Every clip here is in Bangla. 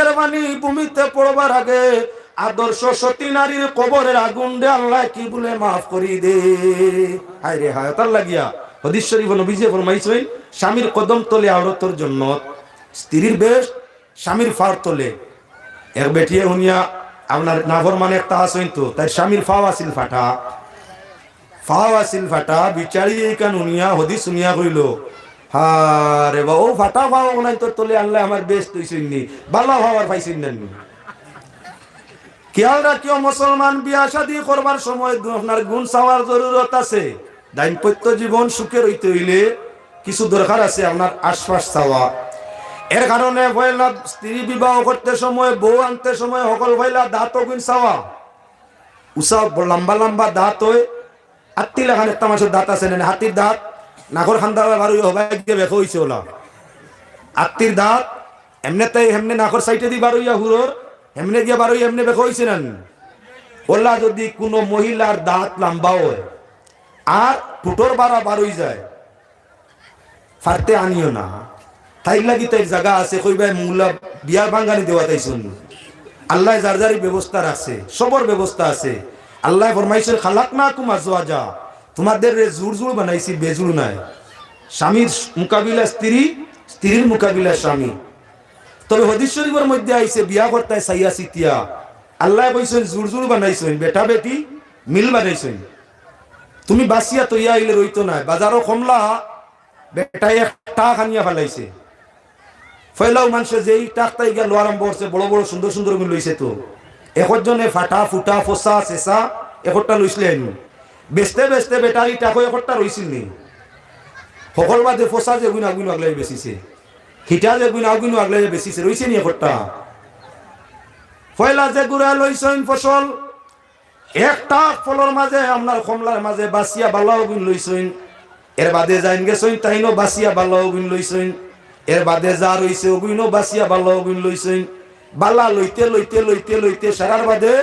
চোখের বাণী ভূমিতে পড়বার আগে আদর্শ সতী নারীর কবরের আগুন দে আল্লাহ কি বলে মাফ করি দে। হায় রে হায়, তার লাগিয়া হদিশ্বরী বলো বিজে ফরমাইছই স্বামীর কদম তলে আওরতর জন্য স্ত্রীর বেশ, স্বামীর ফার তলে। এক বেটিয়ে হুনিয়া আপনার নাভর মানে একটা আসইন তো, তাই স্বামীর ফাও আসিল ফাটা। ফাও আসিল ফাটা বিচারি এইখান উনিয়া হদি শুনিয়া কইল আনলে বিয়া গুণ আছে। দাম্পত্য জীবন সুখের হইতে হইলে কিছু দরকার আছে আপনার আশ্বাস চাওয়া। এর কারণে ভয়লা স্ত্রী বিবাহ করতে সময়, বউ আনতে সময়, সকল ভয়লা দাঁত গুণ চাওয়া। উষা লম্বা লম্বা দাঁত হয়। আত্মি লাগান একটা মাসের দাঁত আছে হাতির দাঁত। নাগর খান্দা বারো হবাই গিয়ে বেখ হইছে ওলা। আত্মির দাঁত এমনি নাকর সাইটে দি বারোইয়া হুরোর এমনি গিয়া বারোই এমনি বেখ হইছে না ওলা যদি কোনো মহিলার দাঁত লম্বা হয় আর টুটোর বারা বারোই যায়, ফারতে আনিও না। তাই লাগি তাই জায়গা আছে কইবাই মুলা বিয়ার বাঙ্গানি দেওয়া তাই শুন। আল্লাহ যার যারি ব্যবস্থা রাখছে, সবর ব্যবস্থা আছে। আল্লাহ ফরমাইছে, খালাক না কুমা যা তোমাদের রে জুর জুর বানাইছি বেজুর নাই। স্বামীর মোকাবিলা স্ত্রী, স্ত্রীর মোকাবিলা স্বামী। তবে হদিস শরীফের মধ্যে আইছে, বিয়া করতে সাইয়া সিতিয়া। আল্লাহ কইছেন জুর জুর বানাইছেন, বেটা বেটি মিল বানাইছেন। তুমি বাসিয়া তৈয়া আইলে রইতো না বাজারও কমলা, বেটাই একটা খানিয়া ফেলাইছে। ফয়লাও মানুষে যেই টাকটা ইগা লো আরম্ভ করছে, বড় বড় সুন্দর সুন্দরগুলো লইছে তো। একজনে ফাটা, ফুটা, ফসা, চেঁচা একটা লইছিলেন বেচতে বেচতে বেটারি টাকো একটা রইছিল নি? সকল বাদে ফসা যে গুণ আগুন আগলাই বেচিছে। হিটা যে গুণ আগুন আগলাই বেচিছে রইছে নি একটা? ফয়লা যে গুড়া লইছেন ফসল একটা ফলর মাঝে আপনার কমলার মাঝে বাসিয়া বালাও গুণ লইছেন এর বাদে যাইন গেছেন তাইনো বাসিয়া বালাও গুণ লইছেন এর বাদে যা রইছে ওগুইনো বাসিয়া বালাও গুণ লইছেন বালা লইতে লইতে লইতে লইতে সারার বাদে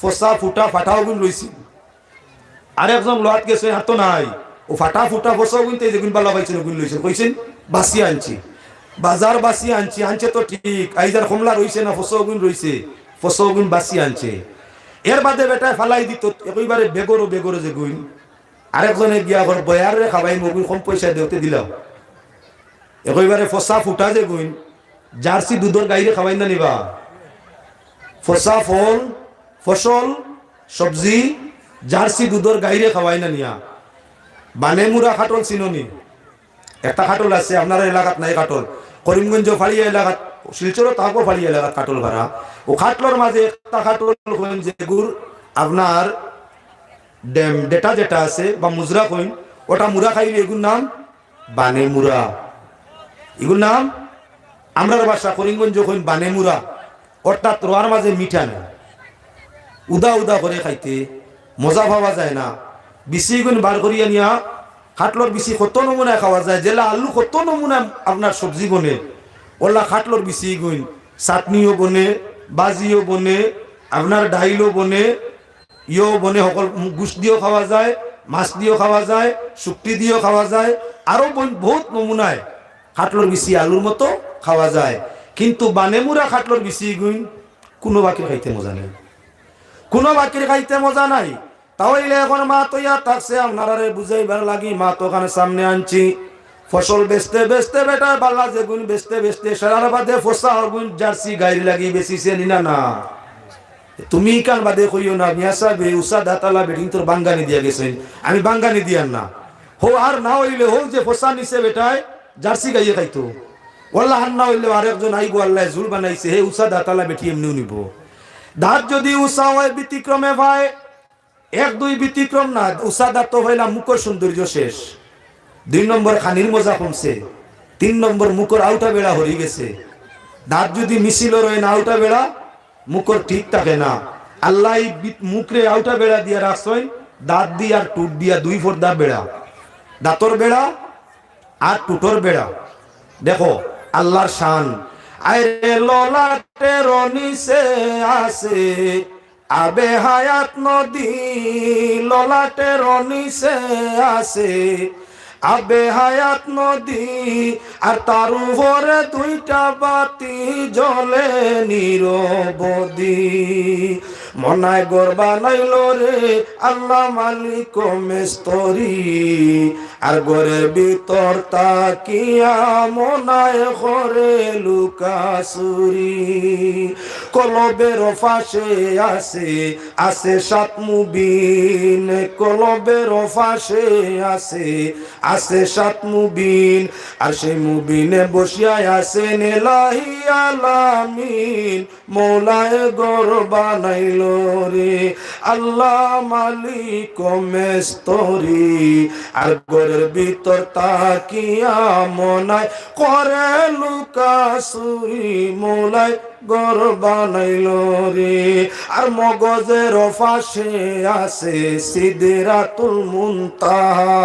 ফসা ফুটা, ফাটাও গুণ লইছেন আর একজন লোহাত গেছে, হাত নাই। ও ফাটা ফুটা ফসা গুণ তেজ গুণ বালা পাইছেন গুণ লইছেন কইছেন বাসিয়া আনছি। বাজার বাসিয়া আনছি, আনছে তো ঠিক। আইজার কমলা রইছে না ফসা গুণ রইছে। ফসা গুণ বাসিয়া আনছে। এর বাদে বেটায় ফালাই দিত একইবারে বেগরো বেগরো যে গুণ। আরেকজনে গিয়া ঘর বয়ারে খাবাই মগুন কম পয়সা দেওতে দিলাম। একইবারে ফসা ফুটা যে গুণ। জার্সি দুধর গাইরে খাবাই না নিবা। ফসা ফল, ফসল, সবজি জার্সি দুধর গাইরে খাওয়াই না নিয়া। বানেমুরা খাটল চিননি। একটা খাটল আছে আপনার এলাকাত নাই খাটল। করিমগঞ্জ ফাড়িয়া এলাকাত শিলচর তাহাকো ফাড়িয়া এলাকাত খাটল ভাড়া। ও খাটলর মাঝে একটা খাটল কইন যেগুর আপনার ডেম, ডেটা যেটা আছে, বা মুজরা কইন, ওটা মুরা খাইলে এগুর নাম বানে মুরা এগুর নাম আমরার বাসা করিমগঞ্জ কইন বানে মুরা অর্থাৎ রোয়ার মাঝে মিঠা না উদা উদা করে খাইতে। মজা পাওয়া যায় না। বিচি গুণ বার করিয়া নিয়া খাটলর বিচি কত নমুনায় খাওয়া যায়, জেলা আলু কত নমুনা আপনার সবজি বনে। ওলা খাটলর বিচি গুণ, চাটনিও বনে, বাজিও বনে, আপনার ডাইলও বনে, ইও বনে সকল গুছ দিয়েও খাওয়া যায়, মাছ দিয়েও খাওয়া যায়, শুক্তি দিয়েও খাওয়া যায় আরও বন- বহুত নমুনায় খাটলর বিচি আলুর মতো খাওয়া যায়। কিন্তু বানেমুরা খাটলর বিচি গুণ কোনো বাকি খাইতে মজা নেই। কোনো বাকির খাইতে মজা নাই। তাহলে এখন মা তৈয়া থাকছে আপনারা বুঝাইবার লাগি মা তো ওখানে সামনে আনছি। ফসল বেচতে বেচতে বেটা বাল্লা যে গুণ বেচতে বেচতে সারার বাদে ফসা গুণ জার্সি গাড়ি লাগি বেচিছে নিনা না। তুমি কান বাদে কইও না, মিয়া সাহেব, এই উষা দাতালা বেডিং তোর বাঙ্গানি দিয়া গেছেন। আমি বাঙ্গানি দিয়ান না। হো, আর না হইলে হো যে ফসা নিছে বেটায়, জার্সি গাইয়ে খাইতো। ওল্লাহ না হইলে আরেকজন আইগো আল্লাহ জুল বানাইছে, হে উষা দাতালা বেটি এমনিও নিব। দাঁত যদি উষা হয়, ব্যতিক্রমে ভাই, এক, দুই ব্যতিক্রম না উষা দাঁত হইলাম মুখর সৌন্দর্য শেষ। দুই নম্বর খানির মজা কমছে, তিন নম্বর মুখর আউটা বেড়া হয়ে গেছে। দাঁত যদি মিছিল রয়ে না, আউটা বেড়া মুখর ঠিক থাকে না। আল্লাহ মুখরে আউটা বেড়া দিয়া রাখছই, দাঁত দিয়া আর টুট দিয়া দুই ফোরদা বেড়া। দাঁতর বেড়া আর টুটোর বেড়া। দেখো, আল্লাহর শান আরে ললাটের নিচে আছে আবে হায়াত নদী ললাটের নিচে আছে আবে হায়াত নদী, আর তার উপরে দুইটা বাতি জ্বলে নিরবদি মনায় গর্বা নাইল রে আল্লাহ মালিক মেস্তরি। আর ঘরের ভিতর তাকিয়া মনায় ঘরে লুকাসুরি কলবের ফাঁসে আছে আছে সাত মুবিন। কলবের ফাঁসে আছে আছে সাত মুবিন। আর সেই মুবিনে বসিয়ায় আছে নেলাহি আলামিন। মৌলায় গর বানাইল রে? আল্লাহ মালিক মেস্তরি। আর গরের ভিতর তাকিয়া মনায় করে লুকা সুরি মৌলায়। গর বানাইল রে। আর মগজের ফাঁসে আছে সিদরাতুল মুনতাহা।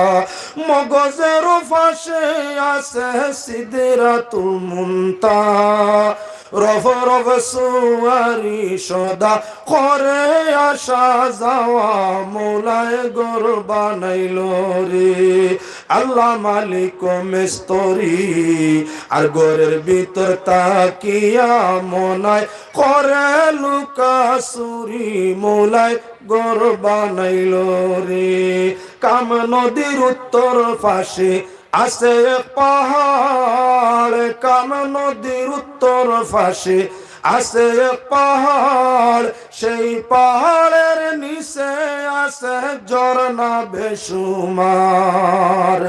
মগজের ফাঁসে আছে সিদরাতুল মুনতাহা। রফ রফ সুয়ারি সদা করে আসা যাওয়া মোলায় গর বানাইল রে। আল্লাহ মালিক মেস্তরি, আর গরের ভিতর তাকিয়া মনায় করে লুকাসুরি মোলায় গর বানাইল রে। কাম নদীর উত্তর পাশে আছে পাহাড়, কাম নদীর উত্তর পাশে এক পাহাড়, সেই পাহাড়ের নিচে আছে ঝর্ণা বেসুমার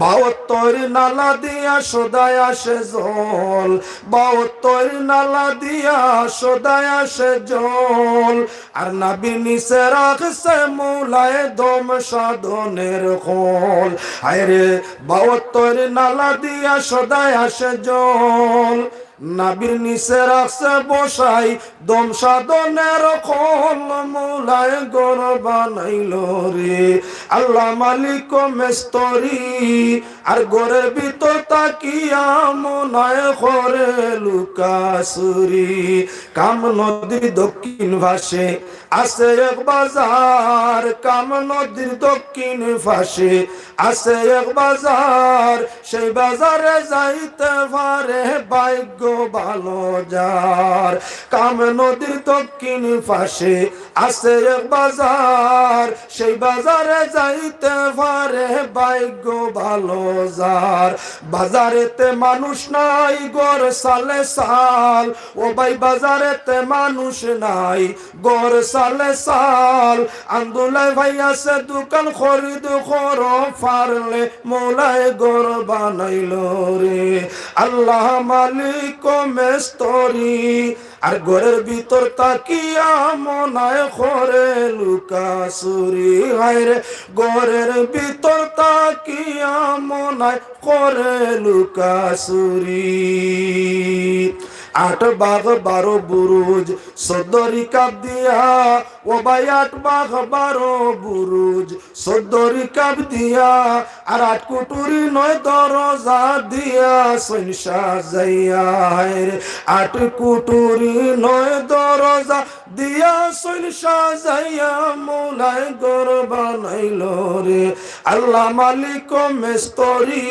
বাউত্তর নালা দিয়া সদায় আসে জল বাউত্তর নালা দিয়া সদায় আসে জল। আর নাবি নিচে রাখছে মৌলায় দম সাধনের খোল। আরে বাউত্তর নালা দিয়া সদায় আসে জল। নাবির নিচে রাখছে বসাই দম সাধনের মৌলায় গর বানাইল রে। আল্লাহ মালিক মেস্তরি আর গোরের ভিতর তাকিয়া মনায় করে লুকাসুরি কাম নদীর দক্ষিণ ভাসে আছে এক বাজার, কাম নদীর দক্ষিণ ভাসে আছে এক বাজার। সেই বাজারে যাইতে পারে ভাগ্য ভালো যার। কাম নদীর দক্ষিণ পাশে আছে এক বাজার, সেই বাজারে যাইতে পারে ভাগ্য ভালো যার বাজারেতে মানুষ নাই, গড় সালে সাল। ও ভাই, বাজারেতে মানুষ নাই, গড় সালে সাল। আন্দোলন ভাই আছে দোকান, খরিদ, খর, ফারলে মোলায় গড় বানাইল রে। আল্লাহ মালিক মেস্তরি। আর ঘরের ভিতর তাকিয়া মনায় খরে লুকাসুরি হায়রে ঘরের ভিতর তাকিয়া মনায় করে লুকাসুরি আট বাঘ বারো বুরুজ, সদরি কাপ দিয়া ও ভাই আট বাঘ বারো বুরুজ, সদরি কাপ দিয়া আর আট কুটুরি নয় দরজা দিয়া সৈনসা যাইয়া আট কুটুরি নয় দরজা দিয়া সৈনসা যাইয়া মৌলায় গর বানাইল রে। আল্লাহ মালিক মেস্তরি,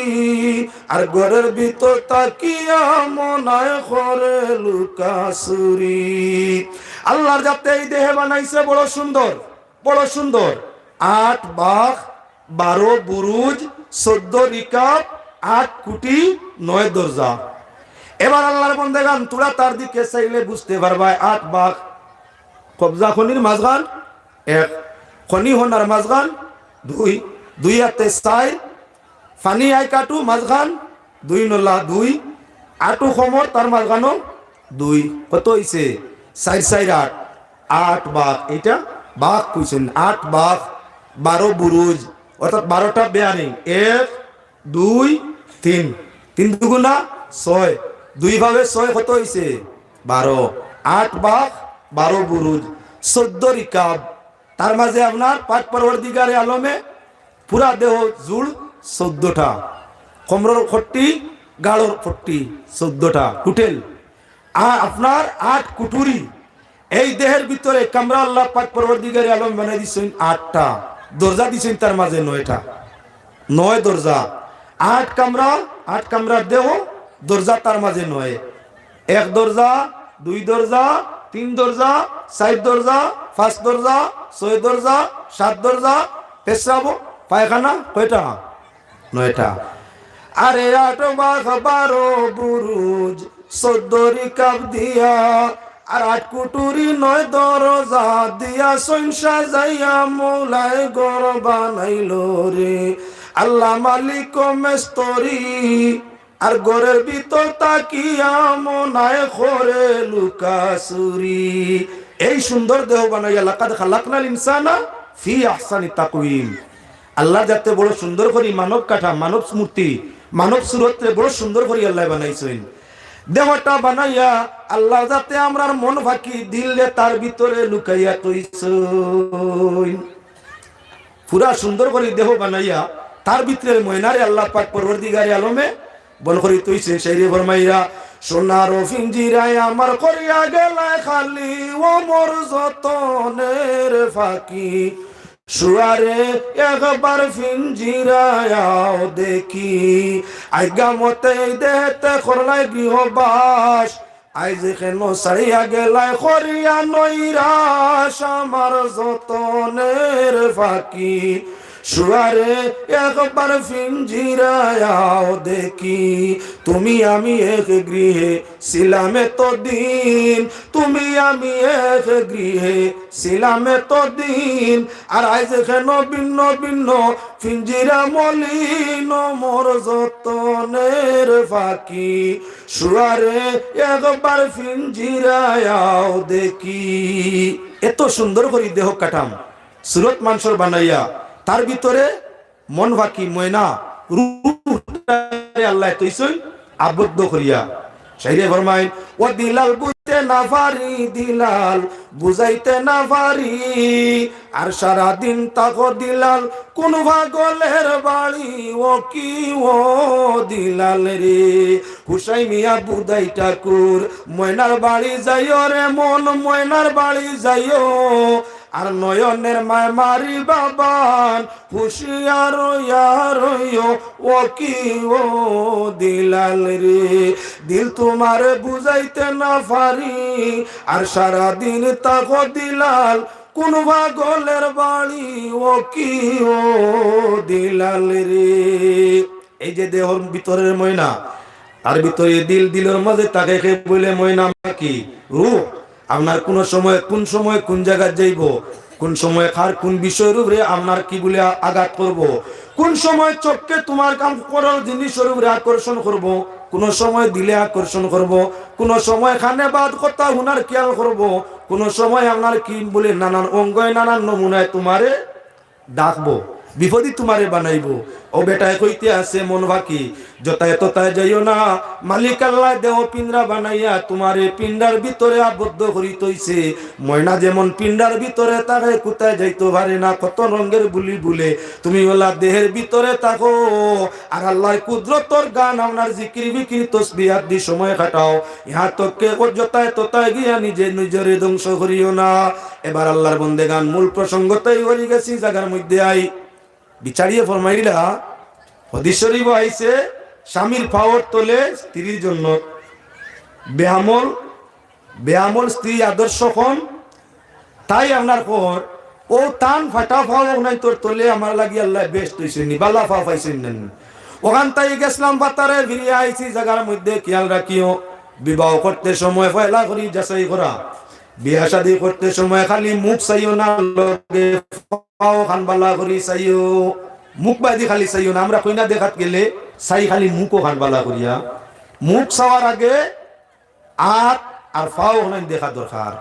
আর ঘরের ভিতর তাকিয়া মনায় করে লুকাসুরি আল্লাহর যাতে এই দেহে বানাইছে, বড় সুন্দর বড় সুন্দর। আট বাঘ, বারো বুরুজ, চোদ্দ রিকাব, আট কুটি, নয় দরজা। এবার আল্লাহর বন্দেগান তোরা তার দিকে চাইলে বুঝতে পারবা, আট বাঘ কবজা খনির মাঝগান এক খনি হনার মাঝগান দুই দুই হাতে চাই ফানি আই কাটু মাঝখান দুই নলা দুই আটু সমর তার মাঝখানো দুই কত হইছে চার চার আট আট বাঘ এটা বাঘ কইছেন আট বাঘ বারো বুরুজ অর্থাৎ বারোটা বেয়ারিং এক দুই তিন তিন দুগুণা ছয় দুই ভাবে ছয় কত হইছে বারো আট বাঘ বারো বুরুজ, চোদ্দ রিকাব। তার মাঝে আপনার পাট পরবর্তীকারে আলমে পুরা দেহ জুড় চোদ্দটা। কমরর ফট্টি গাড়োর ফট্টি চোদ্দটা। কুটেল। আর আপনার আট কুটুরি। এই দেহের ভিতরে কামরা আল্লাহ পাক পরবর্তীকারে আলম বানাই দিচ্ছেন আটটা। দরজা দিচ্ছেন তার মাঝে নয়টা। নয় দরজা। আট কামরা আট কামরা দেহ, দরজা তার মাঝে নয়। এক দরজা, দুই দরজা তিন দরজা, চার দরজা, পাঁচ দরজা, ছয় দরজা, সাত দরজা পেশাব পায়খানা কয়টা? নয়টা। আরে আট বাঘ বারো বুরুজ চোদ্দরি কাপ দিয়া, আর আট কুটুরি নয় দরজা দিয়া সংসা যাইয়া মৌলাই গড় বানাইল রে। আল্লাহ মালিক মেস্তরি আর গড়ের ভিতর তাকিয়া মনায় খরে লুকাসুরি এই সুন্দর দেহ বানাইয়া লাকাদ খালাকনাল ইনসানা ফি আহসানি তাকওয়িম। আল্লাহ যাতে বড় সুন্দর করি মানব কাঠা, মানব মূর্তি মানব সুরতে বড় সুন্দর করি আল্লাহ বানাইছেন। দেহটা বানাইয়া আল্লাহ যাতে আমরার মন ফাঁকি দিলে তার ভিতরে লুকাইয়া তৈছেন পুরা সুন্দর করে দেহ বানাইয়া, তার ভিতরে ময়নারে আল্লাহ পাক পরবর্তীগারে আলমে বল করি তৈছে সেই রে ফরমাইয়া সোনার ফিঞ্জিরায় আমার করিয়া গেলায় খালি, ও মোর যতনের ফাঁকি। সুয়ারে একবার ফিঞ্জিরায়াও দেখি। আজ্ঞা মতে দেহতে করলাই গৃহবাস আইজ কেন সারিয়া গেলাই করিয়া নৈরাস আমার যতনের ফাঁকি। সুয়ারে একবার ফিঞ্জিরায়াও দেখি। তুমি আমি এক গৃহে ছিলামে দিন তুমি আমি এক গৃহে ছিলামে দিন আর আজ কেন ভিন্ন ভিন্ন ফিঞ্জিরা মলিন মোর যতনের ফাঁকি। সুয়ারে একবার ফিঞ্জিরায়াও দেখি। এত সুন্দর করে দেহ কাটাম। সুরত মানসর বানাইয়া তার ভিতরে মন বাকি, ময়না আল্লাহ তৈছই আবদ্ধ করিয়া। ফরমাইন, ও দিলাল বুঝতে না পারি, দিলাল বুঝাইতে না পারি, আর সারা দিন দিলাল, কোন ভাগলের বাড়ি, ও কি ও দিলাল রে? হুসাই মিয়া বুদাই ঠাকুর, ময়নার বাড়ি যাইও রে মন, ময়নার বাড়ি যাইও আর নয়নের মায় মারি বাবান হুশিয়ার ও কি ও দিলাল রে? দিল তোমার বুঝাইতে না পারি, আর সারা দিন তাকো দিলাল, কোন ভাগলের বাড়ি, ও কি ও দিলাল রে? এই যে দেহর ভিতরের ময়না, তার ভিতরে দিল, দিলের মাঝে তাকে বলে ময়না কি? রূপ? আপনার কোন সময় কোন সময় কোন জায়গায় যাইব কোন সময় খার কোন বিষয়ের উপরে আপনার কি বলে আঘাত করব। কোন সময় চোখকে তোমার কাম করার জিনিসের উপরে আকর্ষণ করব। কোন সময় দিলে আকর্ষণ করব। কোন সময় খানে বাদ কথা হুনার খেয়াল করব। কোন সময় আপনার কি বলে নানান অঙ্গয় নানান নমুনায় তোমারে ডাকবো বিপদই তোমারে বানাইবো। ও বেটায় কইতে আছে মন বাকি যতায় ততায় যাইও না। মালিক আল্লাহ দেহ পিন্ডা বানাইয়া তোমারে পিন্ডার ভিতরে আবদ্ধ করি তৈছে। ময়না যেমন পিন্ডার ভিতরে তাকে কোথায় যাইতে পারে না, কত রঙের বুলি বুলে। তুমি ওলা দেহের ভিতরে থাকো, আর আল্লাহ কুদরতর গান আপনার জিকির বিক্রি তসবি দি সময় কাটাও। ইহা তোকে যতায় ততায় গিয়া নিজে নিজের ধ্বংস করিও না। এবার আল্লাহর বন্দে গান মূল প্রসঙ্গতেই হয়ে গেছি জায়গার মধ্যে আই। বিচারিয়ে ফরমাইলা হদিস শরীফ আইছে স্বামীর পাওয়ার তোলে স্ত্রীর জন্য। বেহামল বেহামল স্ত্রী আদর্শ কম তাই আপনার পর, ও টান ফাটা ফাও নাই তোর তোলে, আমার লাগি আল্লাহ বেস্ট হইছে নি, বালা ফা পাইছেন ওখান তাই গেছিলাম বাতারে, ফিরিয়ে আইছি জায়গার মধ্যে খেয়াল রাখিও। বিবাহ করতে সময় পয়লা করি, যাচাই করা। বিয়া শাদি করতে সময় খালি মুখ চাইও না, লগে পাও খান চাইও। মুখ বাদি খালি চাইও না, আমরা কইনা দেখাত গেলে চাই খালি মুখও খান বালা করিয়া। মুখ চাওয়ার আগে আত আর ফাও নাই দেখা দরকার।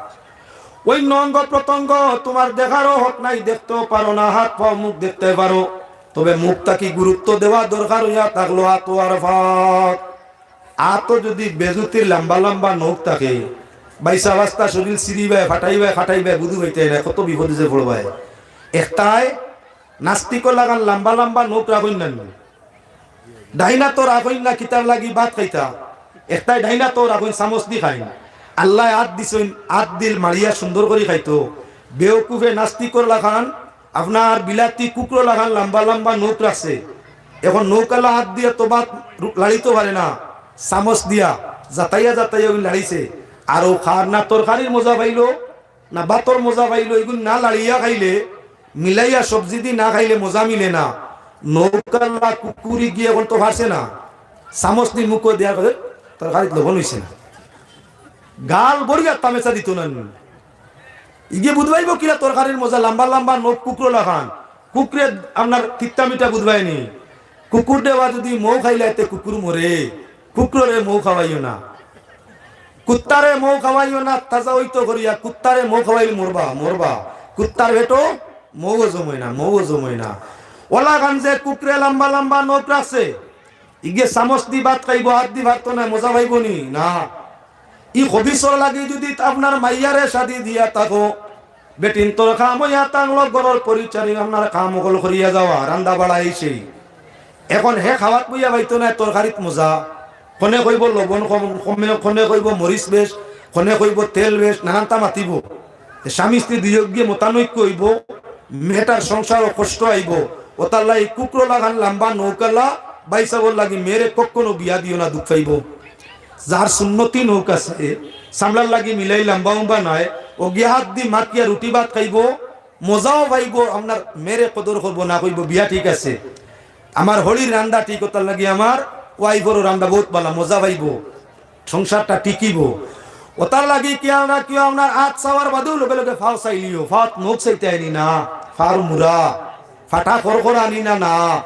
ওই নঙ্গ প্রত্যঙ্গ তোমার দেখারও হক নাই, দেখতেও পারো না, হাত পাও মুখ দেখতে পারো। তবে মুখটা কি গুরুত্ব দেওয়া দরকার হইয়া থাকল হাত আর ফাঁক আত যদি বেজুতির লম্বা লম্বা নখ থাকে বাইসা বাস্তা শরীর সিরিবে ফাটাইবে ফাটাইবে, বুধু হইতে না কত বিপদে যে পড়বায় একটাই নাস্তিক লাগান লম্বা লম্বা নখ রাখুন না ডাইনা তো রাখুন না কিতাব লাগি ভাত খাইতা। একটাই ডাইনা তো রাখুন চামচ দি খাই আল্লাহ আত দিছেন আত দিল মারিয়া সুন্দর করে খাইতো। বেওকুফে নাস্তিকর লাগান, আপনার বিলাতি কুকুর লাগান লম্বা লম্বা নোট রাখছে। এখন নৌকালা হাত দিয়ে তো বাত লাড়িতে পারে না চামচ দিয়া, যাতাইয়া যাতাইয়া লাড়িছে। আর খার না তরকারির মজা পাইলো? না বাতর মজা পাইলো? এগুলো না লাড়িয়া খাইলে, মিলাইয়া সবজি দি না খাইলে মজা মিলে না। নৌকালা কুকুরি গিয়ে এখন তো পারছে না। চামচ নি মুখ দেওয়ার কথা তরকারিত লবণ হয়েছে না। গাল বড়িয়া তামেচা দিত না ইগে বুধবাইব কিলা তরকারির মজা? লম্বা লম্বা নখ কুকুর লাখান কুকুরে আপনার তিত্তা মিঠা বুধবাইনি। কুকুর দেওয়া যদি মৌ খাইলে এতে কুকুর মরে। কুকুরে মৌ খাওয়াইও না। কুত্তারে মৌ খাওয়াইও না তাজা হইতো করিয়া কুত্তারে মৌ খাওয়াইলে মরবা মরবা। কুত্তার ভেটো মৌ জমই না, মৌ জমই না। ওলা যে কুকুরে লম্বা লম্বা নখ রাখছে। ইগে চামচ দি ভাত খাইব, হাত দি ভাত তো নাই মজা পাইব নি? না। ই হবিসর লাগি যদি আপনার মাইয়ারে শাদি দিয়া থাকো বেটিন তোর কাম হইয়া তাংলো গরর পরিচারি আপনার অকল করিয়া যাওয়া রান্দা বাড়া সেই এখন হে খাওয়াত বইয়া পাইতো না তরকারিত মজা। খনে কইব লবণ কম খনে কইব মরিচ বেশ, খনে কইব তেল বেশ নানানটা মাতিব। স্বামী স্ত্রী দুয়োগ্যে মতানৈক্য হইব, মেয়েটার সংসার কষ্ট আইব। ওতার লাই কুকুর লাগান লাম্বা নৌকালা বাইসাবর লাগি মেরে কখনো বিয়া দিও না দুঃখ পাইব যার সুন্নতি নৌক আছে সামলার লাগি মিলাই লম্বা উম্বা নয় ও গিয়া হাত দি মাতিয়া রুটি ভাত খাইব, মজাও পাইব, আপনার মেরে কদর করব না কইব, বিয়া ঠিক আছে। আমার হলির রান্দা ঠিক ওতার লাগি আমার ওয়াইফরও রান্দা বহুত ভালো মজা পাইব। সংসারটা টিকিব। ওতার লাগি কি আমরা কি আপনার আট চাওয়ার বাদেও লগে লগে ফাও চাইলিও। ফাত নখ চাইতে আনি না, ফার মুরা। ফাটা খর আনি না না।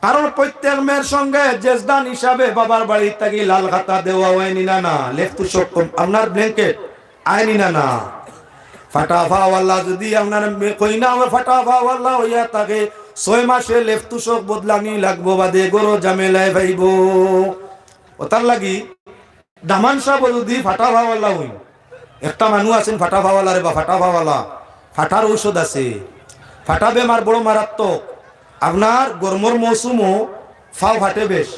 কারণ প্রত্যেক মেয়ের সঙ্গে জেজদান হিসাবে বাবার বাড়ির থাকি লাল খাতা দেওয়া হয়নি না না। লেফটু শক্ত আপনার ব্ল্যাঙ্কেট আয়নি না না। ফাটা ফাওয়াল্লা যদি আপনার মে- কই না আমার ফাটা ফাওয়াল্লা হইয়া থাকে। ছয় মাসে লেফটু শোক বদলানি লাগবো বাদে গরো জামেলায় ভাইব। ওতার লাগি দামান সাহেব যদি ফাটা ফাওয়াল্লা হই। একটা মানুষ আছেন ফাটা ফাওয়ালা রে বা, ফাটা ফাওয়ালা ফাটার ঔষধ আছে। ফাটা বেমার বড় মারাত্মক আপনার গরমর মৌসুমও ফাও ফাটে বেশ।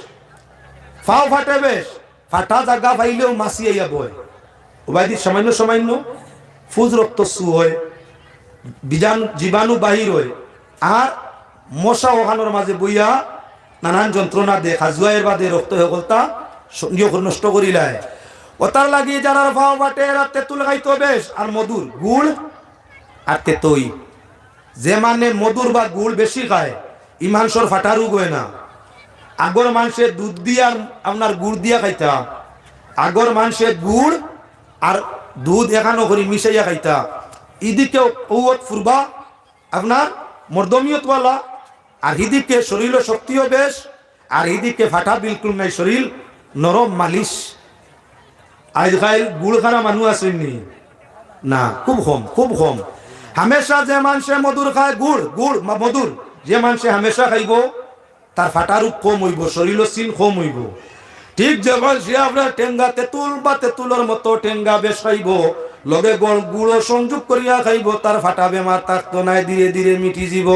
ফাও ফাটে বেশ। ফাটা জায়গা পাইলেও মাছি আইয়া বয়। ওবাইদি সামান্য সামান্য ফুজ রক্ত সু হয়। বীজাণু জীবাণু বাহির হয়। আর মশা ওখানোর মাঝে বইয়া নানান যন্ত্রণা দে খাজুয়াইয়ের বাদে রক্ত হয়ে গলতা নষ্ট করিলায় ওতার লাগি যারা ভাও বাটে এরা তেঁতুল খাইতো বেশ আর মধুর গুড় আর তেতই যে মানে মধুর বা গুড় বেশি খায় ইমানসর ফাটারু গয় না। আগর মানুষে দুধ দিয়া আর আপনার গুড় দিয়া খাইতা। আগর মানুষে গুড় আর দুধ এখানো করি মিশাইয়া খাইতা। ইদিকে ফুরবা আপনার মর্দমিয়তওয়ালা আর হিদিকে শরীর শক্তিও বেশ, আর হিদিকে ফাটা বিলকুল নাই শরীর, নরম মালিশ। আজকাল গুড় খানা মানুষ আসেননি না? খুব কম খুব কম। হামেশা যে মানুষে মধুর খায় গুড় গুড় মধুর যে মানুষে হামেশা খাইব তার ফাটার রূপ কম হইব শরীর চিন কম হইব। ঠিক যখন সে আপনার টেঙ্গা তেঁতুল বা তেঁতুলের মতো টেঙ্গা বেশ খাইব, লগে গড় সংযোগ করিয়া খাইব তার ফাটা বেমার থাকতো নাই ধীরে ধীরে মিটি যাব।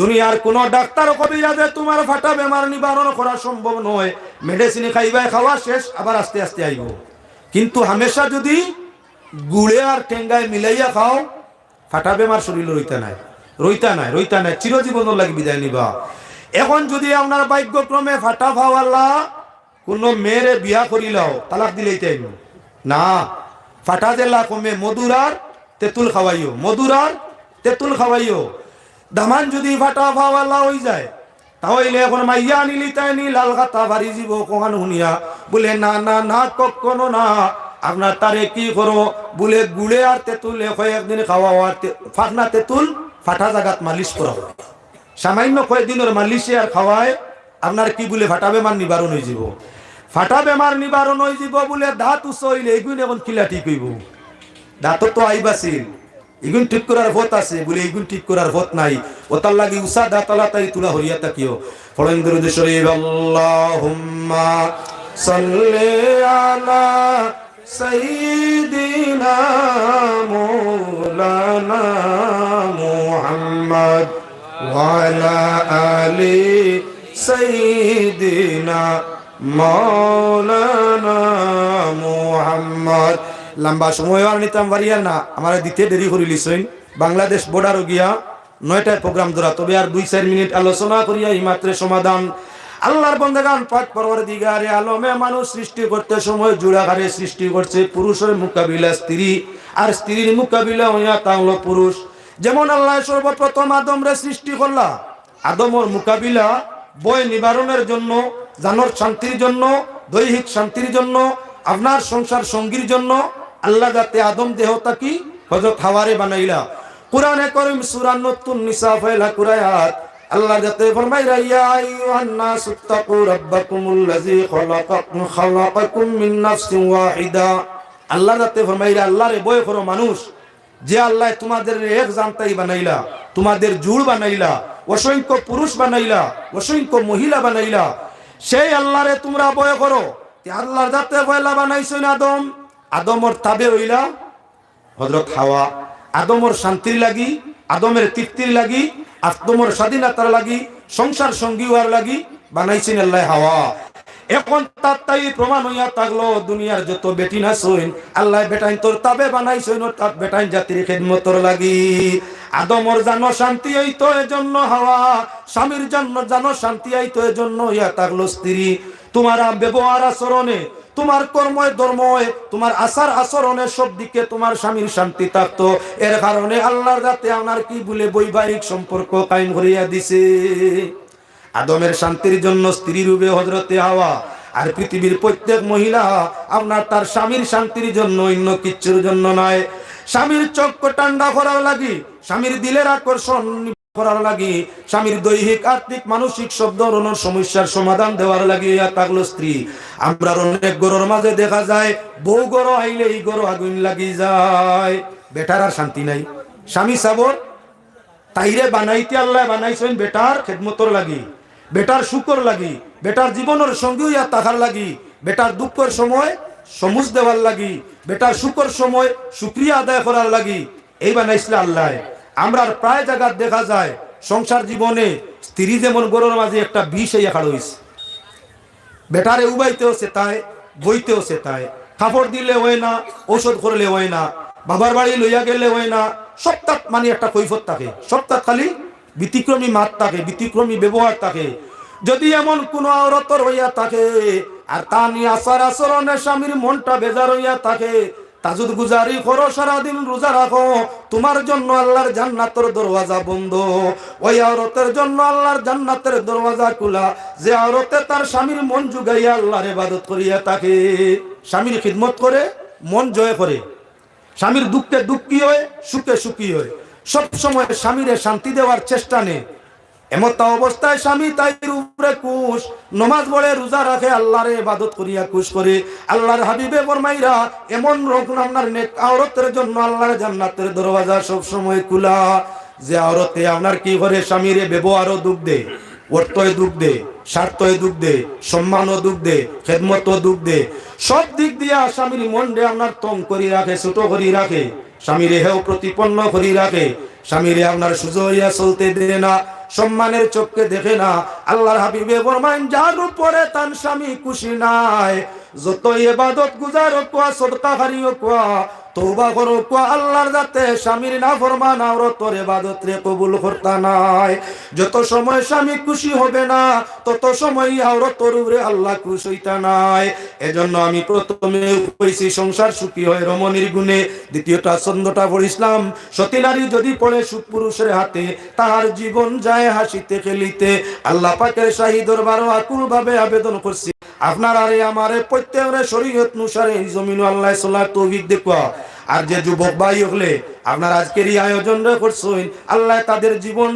দুনিয়ার কোন ডাক্তার কবিরাজে তোমার ফাটা বেমার নিবারণ করা সম্ভব নয়। মেডিসিন খাইবাই খাওয়া শেষ, আবার আস্তে আস্তে আইব। কিন্তু হামেশা যদি গুড়ে আর টেঙ্গায় মিলাইয়া খাও, ফাটা বেমার শরীর রইতা নাই রইতা নাই রইতা নাই চিরজীবন লাগি বিদায় নিবা। এখন যদি আপনার ভাগ্যক্রমে ফাটা ফাওয়াল্লা কোন মেয়েরে বিয়া করিলাও, তালাক দিলেই তাই না, ফাটা জেলা কমে মধুরার তেঁতুল খাওয়াইও মধুরার তেঁতুল খাওয়াইও। দামান যদি ফাটা ফাওয়াল্লা হয়ে যায় তাহলে এখন মাইয়া আনিলি তাই নি লাল খাতা বাড়ি যাব কখন শুনিয়া বলে, না না না, কখনো না। আপনার তারে কি করো? বলে, গুড়ে আর তেঁতুল কয়েকদিন খাওয়া আর ফাটনা তেঁতুল, ফাটা জাগাত মালিশ করা সামান্য কয়েকদিনের মালিশে আর খাওয়ায়, আপনার কি বলে, ফাটা বেমার নিবারণ হয়ে যাব ফাটা বেমার নিবারণ হয়ে যাব বলে, দাঁত উচ্চ হইলে এগুন এখন কিলা ঠিক হইব দাঁতও তো আইবাছিল এগুন ঠিক করার ভোট আছে, বলে এগুন ঠিক করার ভোট নাই। ওতার লাগি উষা দা তালা তাই তুলা হরিয়া তাকিও ফলেন্দ্র শরীফ, আল্লাহুম্মা সাল্লি আলা সাইয়্যিদিনা মাওলানা মুহাম্মদ ওয়া আলা আলি সাইয়্যিদিনা মাওলানা মুহাম্মদ। লম্বা সময় আর নিতাম পারিয়ার না। আমার দিতে দেরি করি লিসইন। বাংলাদেশ বর্ডার গিয়া নয়টায় প্রোগ্রাম ধরা। তবে আর দুই চার মিনিট আলোচনা করিয়া এই মাত্রে সমাধান। আল্লাহর বন্দেগান, পাক পরবর দিগারে আলমে মানুষ সৃষ্টি করতে সময় জুড়াঘারে সৃষ্টি করছে পুরুষের মোকাবিলা স্ত্রী। আর স্ত্রীর মোকাবিলা হইয়া তা হলো পুরুষ। যেমন আল্লাহ সর্বপ্রথম আদমরে সৃষ্টি করলা। আদমর মোকাবিলা বয় নিবারণের জন্য জানর শান্তির জন্য, দৈহিক শান্তির জন্য, আপনার সংসার সঙ্গীর জন্য আল্লাহ যাতে আদম দেহ তাকি হজরত হাওয়ারে বানাইলা। কোরআনে করিম সূরা নতুন নিসা ফাইলা কুরায়াত। আল্লাহ যাতে ফরমাইরা, ইয়া আইয়ুহান নাস তাকু রাব্বাকুমুল্লাযী খালাকাকুম খালাকাকুম মিন নাফসিন ওয়াহিদা। আল্লাহ যাতে ফরমাইরা, আল্লাহরে ভয় করো মানুষ। যে আল্লাহ তোমাদের এক জানতাই বানাইলা, তোমাদের জুড় বানাইলা, অসংখ্য পুরুষ বানাইলা, অসংখ্য মহিলা বানাইলা, সেই আল্লাহরে তোমরা ভয় করো। তে আল্লাহর যাতে পয়লা বানাইছো না আদম। আদমর তাবে হইলা হজরত হাওয়া। আদমর শান্তির লাগি, আদমের তৃপ্তির লাগি আদমর স্বাধীনতার লাগি, সংসার সঙ্গী হওয়ার লাগি, বানাইছেন আল্লাহ হাওয়া। এখন তার তাই প্রমাণ হইয়া থাকল, দুনিয়ার যত বেটি না সইন আল্লাহ বেটাইন তোর তাবে বানাইছেন তার বেটাইন জাতির খেদমতর লাগি। আদমর জানো শান্তি হইতো, এজন্য হাওয়া। স্বামীর জন্য জানো শান্তি হইতো, এজন্য ইয়া থাকল স্ত্রী। তোমার ব্যবহার আচরণে তোমার কর্ময়, ধর্ময়, তোমার আচার আচরণের সব দিকে তোমার স্বামীর শান্তি থাকতো। এর কারণে আল্লাহর যাতে আমার কি বলে বৈবাহিক সম্পর্ক কায়েম করিয়া দিছে? আদমের শান্তির জন্য স্ত্রী রূপে হজরতে হাওয়া আর পৃথিবীর প্রত্যেক মহিলা আপনার তার স্বামীর শান্তির জন্য অন্য কিচ্ছুর জন্য নয়। স্বামীর চক্ষ ঠান্ডা করার লাগি স্বামীর দিলের আকর্ষণ করার লাগি, স্বামীর দৈহিক, আর্থিক, মানসিক সব ধরনের সমস্যার সমাধান দেওয়ার লাগি থাকল স্ত্রী। আমরা অনেক গরুর মাঝে দেখা যায়, বউ গরো আইলে এই গরু আগুন লাগি যায়। বেটার আর শান্তি নাই। স্বামী সাবর, তাইরে বানাইতে আল্লাহ বানাইছেন বেটার খেদমতর লাগি, বেটার শুকর লাগি, বেটার জীবনের সঙ্গী ইয়া তাহার লাগি, বেটার দুঃখের সময় সমুজ দেওয়ার লাগি, বেটার শুকর সময় সুক্রিয়া আদায় করার লাগি, এই বানাইছিল আল্লাহ। আমরা প্রায় জায়গা দেখা যায়, সংসার জীবনে স্ত্রী যেমন গরুর মাঝে একটা বিষ এই খাড় হইছে। বেটারে উবাইতেও সে তাই, বইতেও সে তাই। কাপড় দিলে হয় না, ঔষধ করলে হয় না, বাবার বাড়ি লইয়া গেলে হয় না, সপ্তাহ মানে একটা কৈফত থাকে। সপ্তাহ খালি ব্যতিক্রমী মাত থাকে, ব্যতিক্রমী ব্যবহার থাকে। যদি এমন কোন আওরতর হইয়া থাকে, আর তা নিয়ে আচার আচরণে স্বামীর মনটা বেজার হইয়া থাকে তাজুদ গুজারি করো, সারাদিন রোজা রাখো। তোমার জন্য আল্লাহর জান্নাতের দরওয়াজা বন্ধ। ওই আওরতের জন্য আল্লাহর জান্নাতের দরওয়াজা খোলা। যে আওরতে তার স্বামীর মন জুগাইয়া আল্লাহর ইবাদত করিয়া থাকে, স্বামীর খিদমত করে, মন জয় করে। স্বামীর দুঃখে দুঃখী হয়, সুখে সুখী হয়। সব সময় স্বামীরে শান্তি দেওয়ার চেষ্টা নেই। এমতা অবস্থায় স্বামী তাই উপরে কুশ নমাজ পড়ে রোজা রাখে, আল্লাহরে ইবাদত করিয়া কুশ করে। আল্লাহর হাবিবে ফরমাইরা, এমন রকম আপনার নেক আওরতের জন্য আল্লাহর জান্নাতের দরওয়াজা সব সময় খোলা। যে আওরতে আপনার কি করে স্বামীরে ব্যবহারও দুঃখ দে অর্থয় দুঃখ দে স্বার্থয় দুঃখ দে সম্মানও দুঃখ দে খেদমতও দুঃখ দে সব দিক দিয়া স্বামীর মনরে আপনার তং করি রাখে, ছোট করি রাখে। স্বামীরে হেও প্রতিপন্ন করি রাখে। স্বামীরে আপনার সুযোগ চলতে দে না। সম্মানের চোখকে দেখে না। আল্লাহর হাবিবে বরমাইন যার উপরে তার স্বামী খুশি নাই যত এবাদত গুজার কোয়া, সদকা হারিও কোয়া তৌবা করো কোয়া আল্লাহর যাতে স্বামীর না ফরমান আওরতর এবাদত রে কবুল করতা নাই। যত সময় স্বামী খুশি হবে না, তত সময় আওরতর উপরে আল্লাহ খুশি হইতা নাই। এজন্য আমি প্রথমে কইছি, সংসার সুখী হয় রমণীর গুণে। দ্বিতীয়টা ছন্দটা পড়িছিলাম সতী নারী যদি পড়ে সুপুরুষের হাতে, তাহার জীবন যায় হাসিতে খেলিতে। আল্লাহ পাকের শাহী দরবারও আকুল ভাবে আবেদন করছি। আপনার আরে আমারে প্রত্যেকের শরীয়ত অনুসারে এই জমিন আল্লাহ সোলার তৌফিক দেখুয়া আর যে যুবক ভাই হলে, আপনার আজকের এই আয়োজন করছেন, আল্লাহ তাদের জীবন